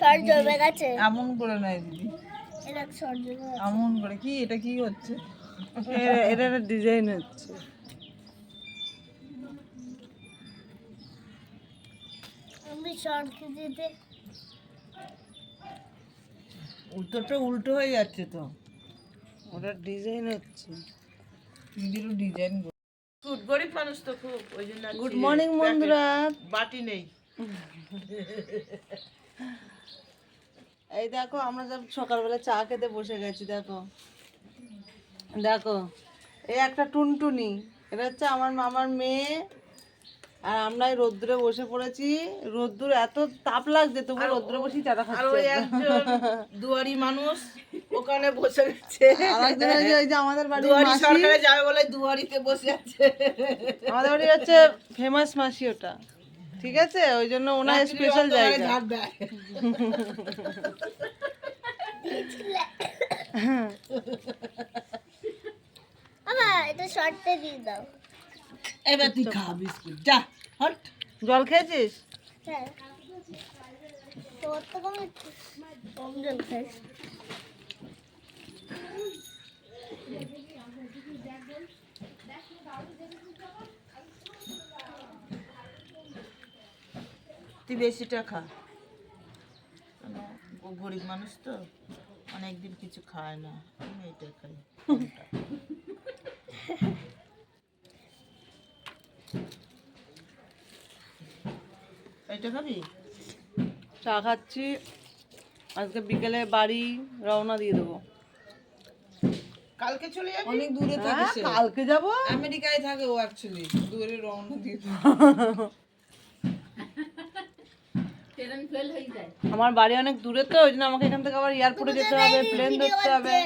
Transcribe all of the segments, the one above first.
সর জমে গেছে। এমন করে নয় দিদি। এটা সর জমে এমন করে কি এটা কি হচ্ছে? এটা একটা ডিজাইন হচ্ছে। আমি দিতে উল্টোটা উল্টো হয়ে যাচ্ছে তো। ওটা ডিজাইন হচ্ছে। দিদিরও ডিজাইন খুব গরিব মানুষ তো খুব ওই জন্য গুড মর্নিং বন্ধুরা। বাটি নেই। এই দেখো আমরা সব সকালবেলা চা খেতে বসে গেছি দেখো। দেখো এই একটা টুনটুনি এটা হচ্ছে আমার মামার মেয়ে আর আমরা এই রোদ্দুরে বসে পড়েছি। রোদ্দুর এত তাপ লাগছে তবু রোদ্দুরে বসেই চাটা আর ওই খাচ্ছি একজন দুয়ারি মানুষ ওখানে বসে গেছে। ওই যে- আমাদের বাড়ির দুয়ারি সরকারে যাবে বলে দুয়ারিতে বসে আছে। আমাদের বাড়ি হচ্ছে ফেমাস মাসি ওটা। ঠিক আছে? ওই জন্য ওনার স্পেশাল জায়গা। এবার তুই খা বিস্কুট। যা হট। জল খেয়েছিস? হ্যাঁ। কম জল তুই বেশিটা খা গরিব মানুষ তো অনেকদিন কিছু খায় না। আমি এটা খাই। এটা খাবি? চা খাচ্ছি। আজকে বিকেলে বাড়ি রওনা দিয়ে দেবো। কালকে চলে যাবি? অনেক দূরে কালকে যাব। আমেরিকায় থাকে ও অ্যাকচুয়ালি দূরে রওনা দিয়ে দিবে। আমার বাড়ি অনেক দূরে তো ওই জন্য আমাকে এখান থেকে আবার এয়ারপোর্টে যেতে হবে প্লেন ধরতে হবে।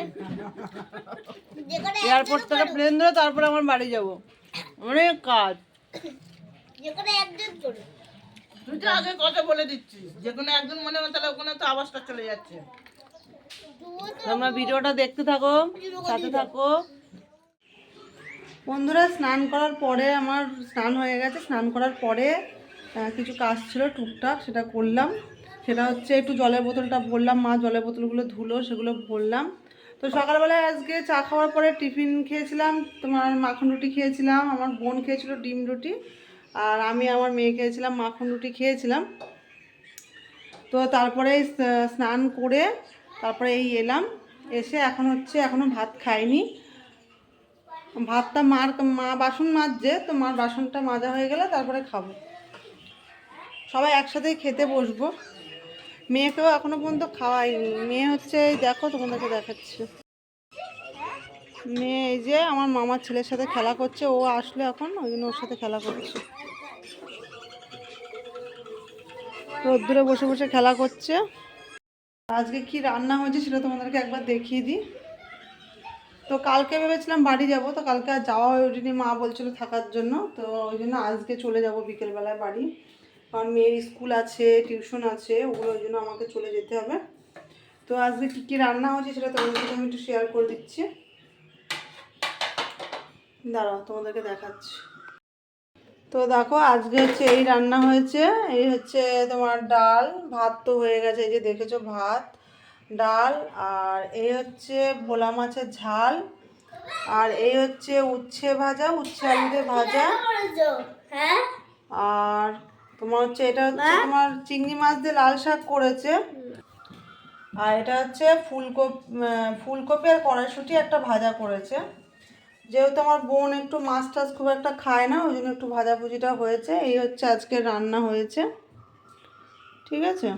এয়ারপোর্ট থেকে প্লেন ধরে তারপরে আমার বাড়ি যাব। অনেক কাজ। তুই তো আগে কথা বলে দিচ্ছিস। যে কোনো একজন মনে হয় তাহলে ওখানে তো আওয়াজটা চলে যাচ্ছে। তোমরা ভিডিওটা দেখতে থাকো সাথে থাকো। বন্ধুরা স্নান করার পরে আমার স্নান হয়ে গেছে। স্নান করার পরে কিছু কাজ ছিল টুকটাক, সেটা করলাম। সেটা হচ্ছে একটু জলের বোতলটা ভরলাম, মা জলের বোতলগুলো ধুলো, সেগুলো ভরলাম। তো সকালবেলায় আজকে চা খাওয়ার পরে টিফিন খেয়েছিলাম, তোমার মাখন রুটি খেয়েছিলাম, আমার বোন খেয়েছিল ডিম রুটি, আর আমি আমার মেয়ে খেয়েছিলাম, মাখন রুটি খেয়েছিলাম। তো তারপরে স্নান করে তারপরে এই এলাম, এসে এখন হচ্ছে এখনও ভাত খাইনি। ভাতটা মার, মা বাসন মাজছে, তো মার বাসনটা মাজা হয়ে গেলে তারপরে খাব। সবাই একসাথে খেতে বসবো। মেয়েকেও এখনও পর্যন্ত খাওয়াইনি। মেয়ে হচ্ছে দেখো তোমাদেরকে দেখাচ্ছি। মেয়ে এই যে আমার মামার ছেলের সাথে খেলা করছে, ও আসলে এখন, ওই জন্য ওর সাথে খেলা করছে। রোদ্দুরে বসে বসে খেলা করছে। আজকে কি রান্না হয়েছে সেটা তোমাদেরকে একবার দেখিয়ে দিই। তো কালকে ভেবেছিলাম বাড়ি যাব, তো কালকে আর যাওয়া হয়ে ওঠেনি মা বলছিল থাকার জন্য, তো ওই জন্য আজকে চলে যাব বিকেলবেলায় বাড়ি। কারণ মেয়ের স্কুল আছে টিউশন আছে ওগুলোর জন্য আমাকে চলে যেতে হবে। তো আজকে কী কী রান্না হয়েছে সেটা তোমাদের সাথে আমি একটু শেয়ার করে দিচ্ছি। দাঁড়াও তোমাদেরকে দেখাচ্ছি। তো দেখো আজকে হচ্ছে এই রান্না হয়েছে। এই হচ্ছে তোমার ডাল ভাত তো হয়ে গেছে এই যে দেখেছ ভাত ডাল আর এই হচ্ছে ভোলা মাছের ঝাল আর এই হচ্ছে উচ্ছে ভাজা উচ্ছে আলু দিয়ে ভাজা হ্যাঁ? আর তোমার হচ্ছে এটা হচ্ছে তোমার চিংড়ি মাছ দিয়ে লাল শাক করেছে। আর এটা হচ্ছে ফুলকপি ফুলকপি আর কড়াইশুঁটি একটা ভাজা করেছে। যেহেতু আমার বোন একটু মাছ টাছ খুব একটা খায় না ওই জন্য একটু ভাজাভুজিটা হয়েছে। এই হচ্ছে আজকে রান্না হয়েছে। ঠিক আছে?